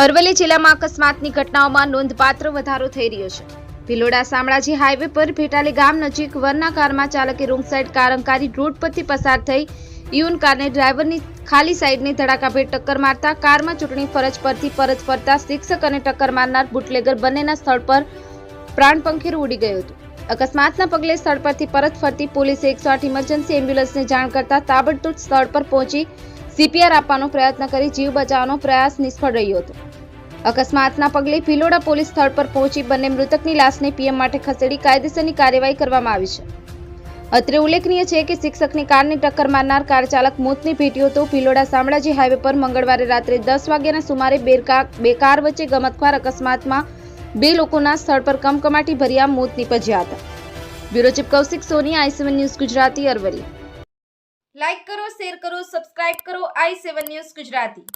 અરવલ્લી જિલ્લામાં અકસ્માતની ઘટનાઓમાં નોંધપાત્ર વધારો થઈ રહ્યો છે. ભિલોડા શામળાજી હાઈવે પર ભેટાલી ગામ નજીક વરના કારમાં ચાલકે રોંગ સાઈડ કાર અંકારી રોડ પરથી પસાર થઈ યુન કારને ડ્રાઈવરની ખાલી સાઈડની ધડાકાભેર ટક્કર મારતા કારમાં ચૂંટણી ફરજ પરથી પરત ફરતા શિક્ષક અને ટક્કર મારનાર બુટલેગર બંનેના સ્થળ પર પ્રાણ પંખીરું ઉડી ગયું હતું. અકસ્માતના પગલે સ્થળ પરથી પરત ફરતી પોલીસે એકસો આઠ ઇમરજન્સી એમ્બ્યુલન્સને જાણ કરતા તાબડતોડ સ્થળ પર પહોંચી સીપીઆર આપવાનો પ્રયત્ન કરી જીવ બચાવવાનો પ્રયાસ નિષ્ફળ રહ્યો હતો. અકસ્માતના પગલે ભિલોડા પોલીસ સ્થળ પર પહોંચી બંને મૃતકની લાશને પીએમ માટે ખસેડી કાયદેસરની કાર્યવાહી કરવામાં આવી છે. અત્રે ઉલ્લેખનીય છે કે શિક્ષકની કારને ટક્કર મારનાર કાર ચાલક મોતને ભેટ્યો હતો. ભિલોડા શામળાજી હાઈવે પર મંગળવારે રાત્રે દસ વાગ્યાના સુમારે બે કાર વચ્ચે ગમતવાર અકસ્માતમાં બે લોકોના સ્થળ પર કમકમાટી ભર્યા મોત નીપજ્યા હતા. Bureau chief Kaushik Soni, I seven news Gujarati Aravalli like કરો, શેર કરો, સબસ્ક્રાઇબ કરો, આઈ સેવન ન્યૂઝ ગુજરાતી.